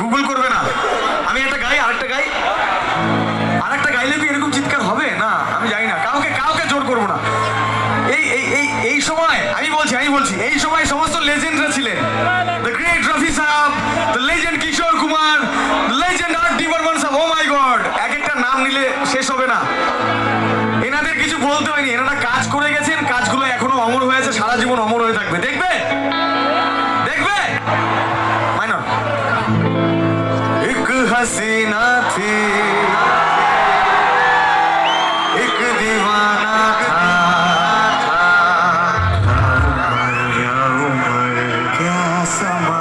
Google করবে না। আমি একটা গাই, আরেকটা গাই। আরেকটা গাইলে কি এরকম চিৎকার হবে? না, আমি জানি না। কাউকে কাউকে জোর করব না। এই এই এই এই সময়, আমি বলছি আমি বলছি, এই সময় সমস্ত লেজেন্ডরা ছিলেন। দ্য গ্রেট রফি সাহেব the legend Kishore Kumar legend R oh my god এক একটা নাম নিলে শেষ হবে না। এনাদের কিছু বলতে হয়নি। এনারা কাজ করে গেছেন हसीना थी एक दीवाना था क्या समा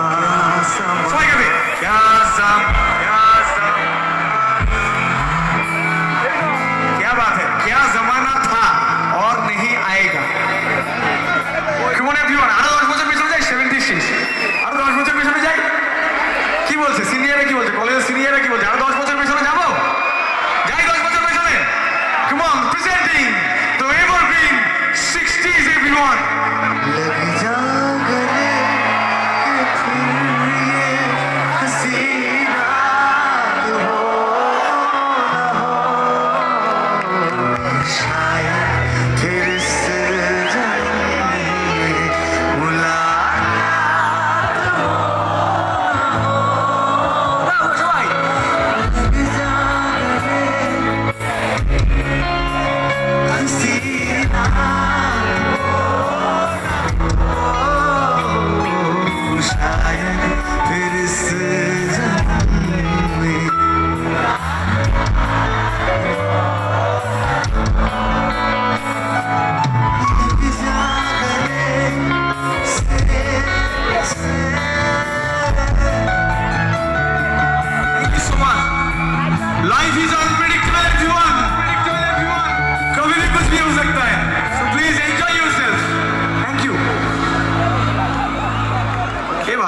समा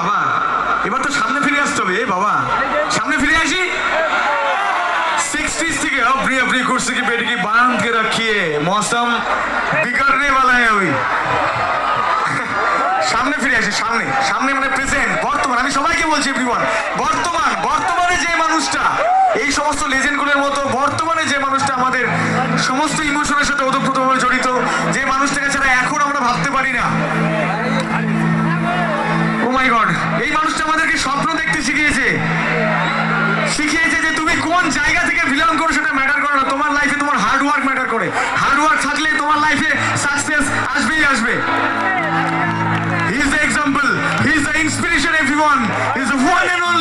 বাবা এবার তো সামনে ফিরে আসতে হবে এ বাবা সামনে ফিরে আসি सिक्सटीज থেকে अपनी अपनी कुर्सी की पेट की बांध के रखिए मौसम बिगड़ने वाला है अभी সামনে ফিরে আসি সামনে সামনে মানে প্রেজেন্ট বর্তমান আমি সবাইকে বলছি এভরিওয়ান বর্তমান বর্তমানে যে মানুষটা এই সমস্ত লেজেন্ডগুলোর মতো বর্তমানে যে মানুষটা আমাদের সমস্ত ইমোশনের সাথে ওতপ্রোতভাবে ওয়ার্ক ম্যাটার করে হার্ড ওয়ার্ক থাকলে তোমার লাইফে সাকসেস আসবেই আসবে He is the example. He is the inspiration, everyone. He is the one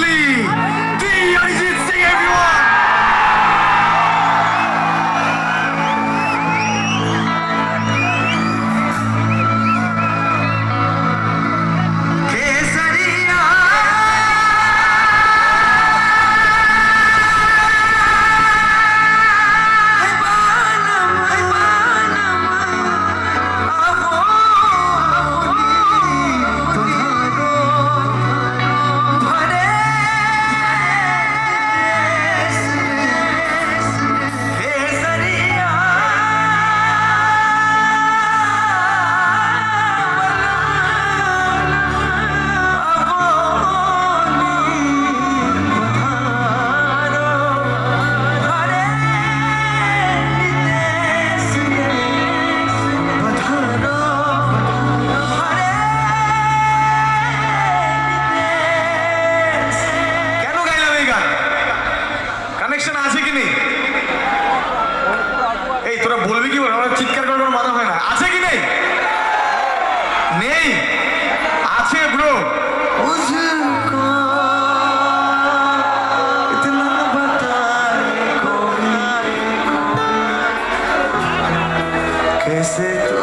Is it